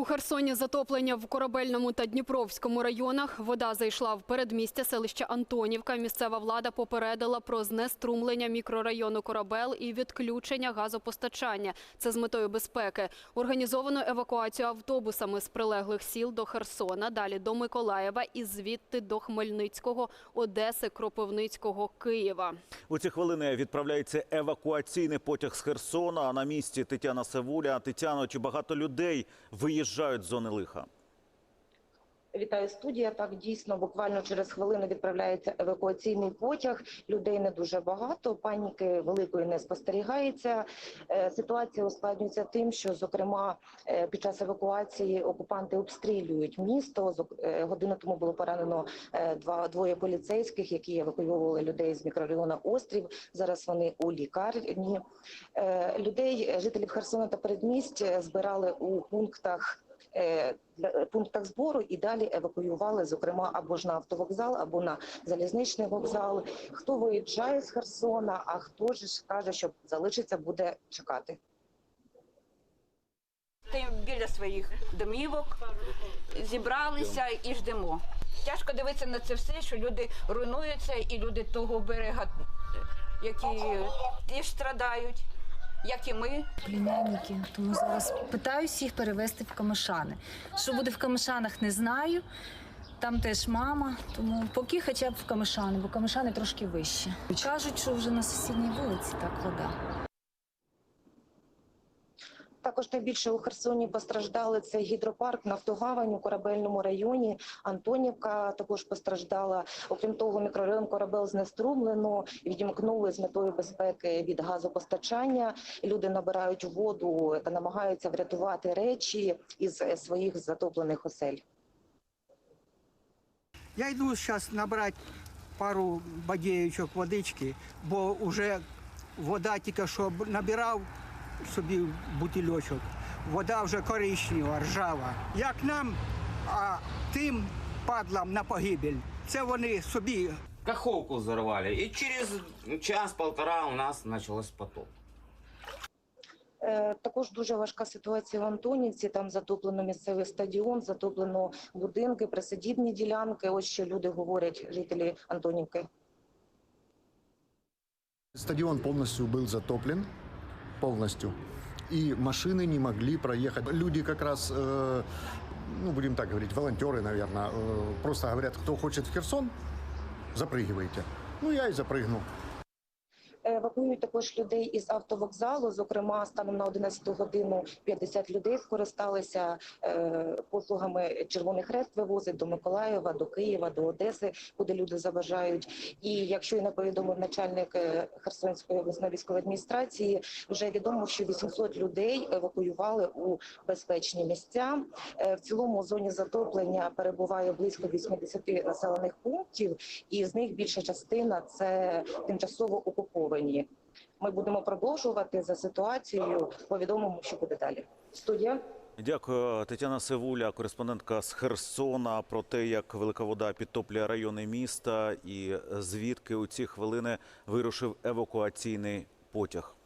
У Херсоні затоплення в Корабельному та Дніпровському районах. Вода зайшла в передмістя селища Антонівка. Місцева влада попередила про знеструмлення мікрорайону Корабел і відключення газопостачання. Це з метою безпеки. Організовано евакуацію автобусами з прилеглих сіл до Херсона, далі до Миколаєва і звідти до Хмельницького, Одеси, Кропивницького, Києва. У ці хвилини відправляється евакуаційний потяг з Херсона. А на місці Тетяна Севуля. Тетяно, чи багато людей виїжджають зони лиха? Вітаю студія. Так дійсно, буквально через хвилину відправляється евакуаційний потяг. Людей не дуже багато. Паніки великої не спостерігається. Е, Ситуація ускладнюється тим, що зокрема е, під час евакуації окупанти обстрілюють місто. Е, Годину тому було поранено два двоє поліцейських, які евакуювали людей з мікрорайону Острів. Зараз вони у лікарні. Людей, жителів Херсона та передмість збирали у пунктах пунктах збору і далі евакуювали, зокрема, або ж на автовокзал, або на залізничний вокзал. Хто виїжджає з Херсона, а хто ж каже, що залишиться, буде чекати. Стоїмо біля своїх домівок, зібралися і ждемо. Тяжко дивитися на це все, що люди руйнуються, і люди того берега, які теж страдають, як і ми. племянники. Тому зараз питаюсь їх перевезти в Камишани. Що буде в Камишанах, не знаю. Там теж мама, тому поки хоча б в Камишани, бо Камишани трошки вище. Кажуть, що вже на сусідній вулиці так вода. Також найбільше у Херсоні постраждали це гідропарк Нафтогавань у корабельному районі. Антонівка також постраждала. Окрім того, мікрорайон корабел знеструмлено, відімкнули з метою безпеки від газопостачання. Люди набирають воду та намагаються врятувати речі із своїх затоплених осель. Я йду зараз набрати пару бадєючок водички, бо вже вода тільки що набирав собі бутильочок. Вода вже коричнева, ржава. Як нам, а тим падлам на погибель. Це вони собі Каховку взорвали. И через час-полтора у нас началось потоп. Е, Також дуже важка ситуація в Антонівці. Там затоплено місцевий стадіон, затоплено будинки, присадібні ділянки. Ось що люди говорять, жителі Антонівки. Стадион полностью был затоплен, полностью. И машины не могли проехать. Люди как раз, э, ну, будем так говорить, волонтеры, наверное, э, просто говорят, кто хочет в Херсон, запрыгивайте. Ну, я и запрыгнул. Евакуюють також людей із автовокзалу. Зокрема, станом на 11 годину 50 людей скористалися е, послугами Червоний Хрест вивозить до Миколаєва, до Києва, до Одеси, куди люди забажають. І якщо і не повідомив начальник е, Херсонської обласної військової адміністрації, вже відомо, що 800 людей евакуювали у безпечні місця. Е, В цілому зоні затоплення перебуває близько 80 населених пунктів, і з них більша частина це тимчасово окуповані. Ми будемо продовжувати за ситуацією. Повідомимо, що буде далі. Студія. Дякую, Тетяна Севуля, кореспондентка з Херсона, про те, як велика вода підтоплює райони міста і звідки у ці хвилини вирушив евакуаційний потяг.